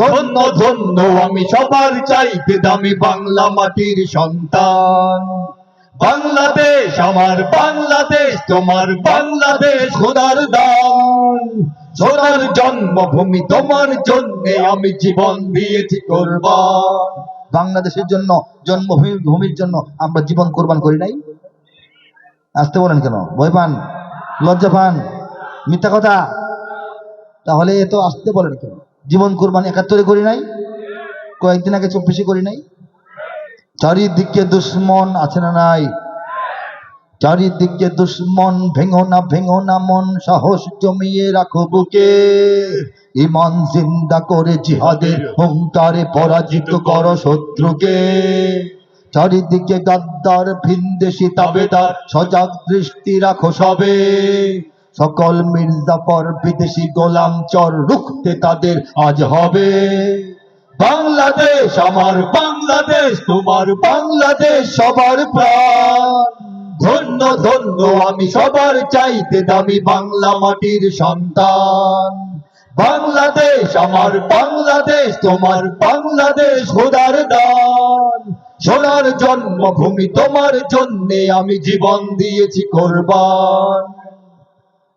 ধন্য ধন্য, আমি সবার চাইতে দামি বাংলা মাটির সন্তান। বাংলাদেশ, আমার বাংলাদেশ, তোমার বাংলাদেশ খোদার দান। সোনার জন্মভূমি তোমার জন্য আমি জীবন দিয়েছি কোরবান। বাংলাদেশের জন্য, জন্মভূমি, ভূমির জন্য আমরা জীবন কোরবান করি নাই? আসতে বলেন কেন? ভয় পান? লজ্জা পান? মিথ্যা কথা? তাহলে এ তো আসতে বলেন কেন? জীবন কোরবান একাত্তরে করি নাই, কয়েকদিন আগে চব্বিশে করি নাই। চারিদিকে দুশ্মন আছে না নাই? চারিদিকে দুশ্মন, ভেঙো না ভেঙো না মন, সাহস জমিয়ে রাখো বুকে। ইমান জিন্দা করে জিহাদের হুঙ্কারে পরাজিত কর শত্রুকে। চারিদিকে গাদ্দার, ভিনদেশি তাবেদার, সজাগ দৃষ্টি রাখো সবে। সকল মির্জাফর বিদেশি গোলাম চর রুখতে তাদের আজ হবে। বাংলাদেশ, আমার বাংলাদেশ, তোমার বাংলাদেশ সবার প্রাণ। ধন্য ধন্য, আমি সবার চাইতে দামি বাংলা মাটির সন্তান। বাংলাদেশ, আমার বাংলাদেশ, তোমার বাংলাদেশ খোদার দান। সোনার জন্মভূমি তোমার জন্যে আমি জীবন দিয়েছি কোরবান।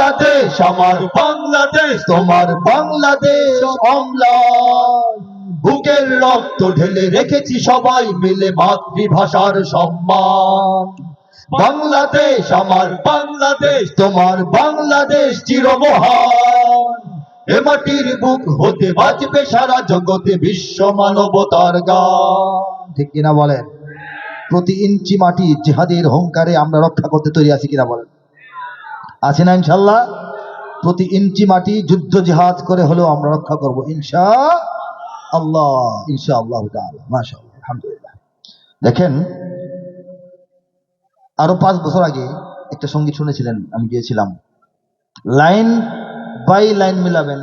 বাংলাদেশ, আমার বাংলাদেশ, তোমার বাংলাদেশ বুকের রক্ত ঢেলে রেখেছি সবাই মিলে মাতৃভাষার সম্মান। বাংলাদেশ, আমার বাংলাদেশ, তোমার বাংলাদেশ চিরমহান। এ মাটির বুক হতে বাঁচবে সারা জগতে বিশ্ব মানবতার গান। ঠিক কিনা বলেন? প্রতি ইঞ্চি মাটি জিহাদের হংকারে আমরা রক্ষা করতে তৈরি আছি কিনা বলেন? আছে না ইনশাল্লাহ প্রতি ইঞ্চি মাটি যুদ্ধ জিহাদ করে হলেও আমরা রক্ষা করব ইনশা আল্লাহ ইনশা আল্লাহ আলহামদুলিল্লাহ। দেখেন, আরও পাঁচ বছর আগে একটা সংগীত শুনেছিলেন, আমি গিয়েছিলাম। লাইন বাই লাইন মিলাবেন,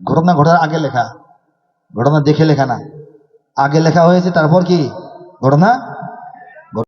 ঘটনা ঘটার আগে লেখা, ঘটনা দেখে লেখা না। আগে লেখা হয়েছে, তারপর কি? ঘটনা